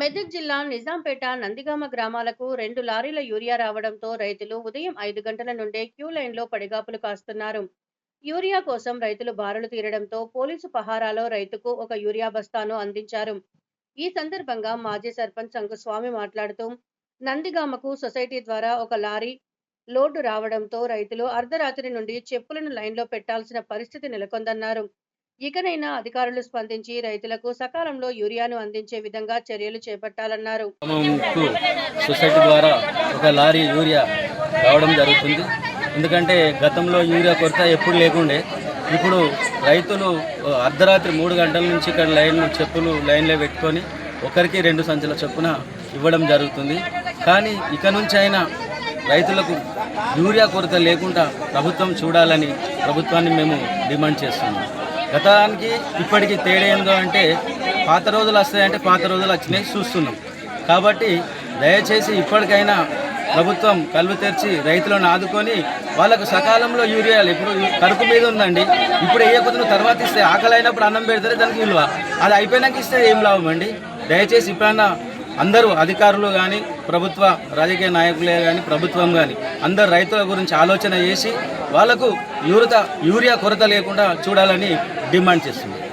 మెదక్ జిల్లా నిజాంపేట నందిగామ గ్రామాలకు రెండు లారీల యూరియా రావడంతో రైతులు ఉదయం ఐదు గంటల నుండే క్యూ లైన్లో పడిగాపులు కాస్తున్నారు. యూరియా కోసం రైతులు బారులు తీరడంతో పోలీసు పహారాలో రైతుకు ఒక యూరియా బస్తాను అందించారు. ఈ సందర్భంగా మాజీ సర్పంచ్ శంకుస్వామి మాట్లాడుతూ నందిగామకు సొసైటీ ద్వారా ఒక లారీ లోడ్ రావడంతో రైతులు అర్ధరాత్రి నుండి చెప్పులను లైన్లో పెట్టాల్సిన పరిస్థితి నెలకొందన్నారు. ఇకనైనా అధికారులు స్పందించి రైతులకు సకాలంలో యూరియాను అందించే విధంగా చర్యలు చేపట్టాలన్నారు. సొసైటీ ద్వారా ఒక లారీ యూరియా రావడం జరుగుతుంది. ఎందుకంటే గతంలో యూరియా కొరత ఎప్పుడు లేకుండే ఇప్పుడు రైతులు అర్ధరాత్రి మూడు గంటల నుంచి ఇక్కడ లైన్ చెప్పులు లైన్లో పెట్టుకొని ఒకరికి రెండు సంచుల చొప్పున ఇవ్వడం జరుగుతుంది. కానీ ఇక నుంచి అయినా రైతులకు యూరియా కొరత లేకుండా ప్రభుత్వం చూడాలని ప్రభుత్వాన్ని మేము డిమాండ్ చేస్తున్నాం. గతానికి ఇప్పటికి తేడా ఏందో అంటే పాత రోజులు వస్తాయంటే పాత రోజులు వచ్చినాయి చూస్తున్నాం. కాబట్టి దయచేసి ఇప్పటికైనా ప్రభుత్వం కళ్ళు తెరిచి రైతులను ఆదుకొని వాళ్ళకు సకాలంలో యూరియాలు ఇప్పుడు కరుకు మీద ఉందండి. ఇప్పుడు ఏ కొద్దిన తర్వాత ఇస్తే ఆకలి అయినప్పుడు అన్నం పెడితే దానికి విలువ. అది అయిపోయినాక ఇస్తే ఏం లాభం అండి? దయచేసి ఇప్పుడన్నా అందరూ అధికారులు కానీ ప్రభుత్వ రాజకీయ నాయకులే కానీ ప్రభుత్వం కానీ అందరు రైతుల గురించి ఆలోచన చేసి వాళ్ళకు యూరిత యూరియా కొరత లేకుండా చూడాలని డిమాండ్ చేస్తుంది.